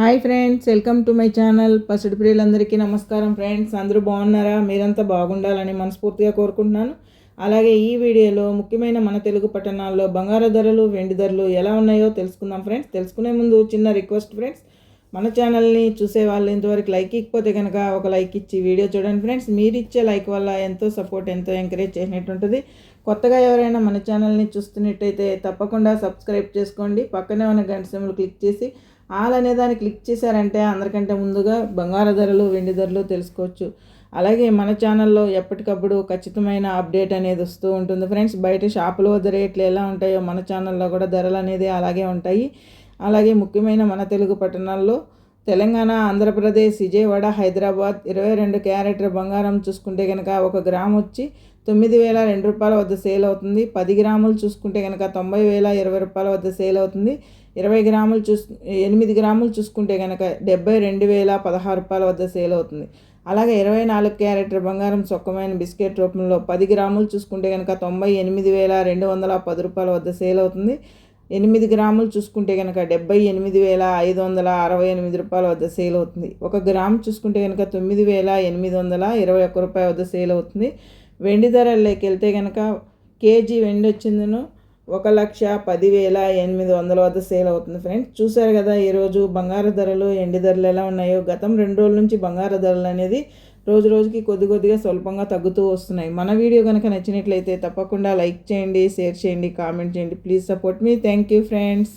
Hi friends welcome to my channel. పసిడి ప్రియులందరికీ నమస్కారం ఫ్రెండ్స్. అందరూ బాగున్నారా? మీరంతా బాగుండాలని మనస్ఫూర్తిగా కోరుకుంటున్నాను. అలాగే ఈ వీడియోలో ముఖ్యమైన మన తెలుగు పట్టణాల్లో బంగారు ధరలు వెండి ధరలు ఎలా ఉన్నాయో తెలుసుకుందాం ఫ్రెండ్స్. తెలుసుకునే ముందు చిన్న రిక్వెస్ట్ ఫ్రెండ్స్. మన ఛానల్ని చూసే వాళ్ళు ఇంతవరకు లైక్ ఇకపోతే కనుక ఒక లైక్ ఇచ్చి వీడియో చూడండి ఫ్రెండ్స్ మీరు ఇచ్చే లైక్ వల్ల ఎంతో సపోర్ట్ ఎంతో ఎంకరేజ్ చేసినట్టు ఉంటుంది. కొత్తగా ఎవరైనా మన ఛానల్ని చూస్తున్నట్టయితే తప్పకుండా సబ్స్క్రైబ్ చేసుకోండి. పక్కనే ఉన్న గంట సింబల్ క్లిక్ చేసి ఆల్ అనే దాన్ని క్లిక్ చేశారంటే అందరికంటే ముందుగా బంగారు ధరలు వెండి ధరలు తెలుసుకోవచ్చు. అలాగే మన ఛానల్లో ఎప్పటికప్పుడు ఖచ్చితమైన అప్డేట్ అనేది వస్తూ ఉంటుంది ఫ్రెండ్స్ బయట షాపుల వద్ద రేట్లు ఎలా ఉంటాయో మన ఛానల్లో కూడా ధరలు అనేది అలాగే ఉంటాయి. అలాగే ముఖ్యమైన మన తెలుగు పట్టణాల్లో తెలంగాణ ఆంధ్రప్రదేశ్ విజయవాడ హైదరాబాద్ ఇరవై రెండు క్యారెట్ల బంగారం చూసుకుంటే కనుక ఒక గ్రామ్ వచ్చి తొమ్మిది వేల రెండు రూపాయల వద్ద సేల్ అవుతుంది. పది గ్రాములు చూసుకుంటే కనుక తొంభై వేల ఇరవై రూపాయల వద్ద సేల్ అవుతుంది. ఇరవై గ్రాములు చూస్ ఎనిమిది గ్రాములు చూసుకుంటే కనుక డెబ్బై రెండు వేల పదహారు రూపాయల వద్ద సేల్ అవుతుంది. అలాగే ఇరవై నాలుగు క్యారెట్ బంగారం సొక్కమైన బిస్కెట్ రూపంలో పది గ్రాములు చూసుకుంటే కనుక తొంభై ఎనిమిది వేల రెండు వందల పది రూపాయల వద్ద సేల్ అవుతుంది. ఎనిమిది గ్రాములు చూసుకుంటే కనుక డెబ్బై ఎనిమిది వేల ఐదు వందల అరవై ఎనిమిది రూపాయల వద్ద సేల్ అవుతుంది. ఒక గ్రామ్ చూసుకుంటే కనుక తొమ్మిది వేల ఎనిమిది వందల ఇరవై ఒక్క రూపాయల వద్ద సేల్ అవుతుంది. వెండి ధరల్లోకి వెళ్తే కనుక కేజీ వెండి వచ్చిందను ఒక లక్ష పదివేల ఎనిమిది వందల వద్ద సేల్ అవుతుంది ఫ్రెండ్స్. చూసారు కదా ఈరోజు బంగారు ధరలు ఎండి ధరలు ఎలా ఉన్నాయో? గతం రెండు రోజుల నుంచి బంగారు ధరలు అనేది రోజు రోజుకి కొద్ది కొద్దిగా స్వల్పంగా తగ్గుతూ వస్తున్నాయి. మన వీడియో కనుక నచ్చినట్లయితే తప్పకుండా లైక్ చేయండి షేర్ చేయండి కామెంట్ చేయండి. Please support me. Thank you friends.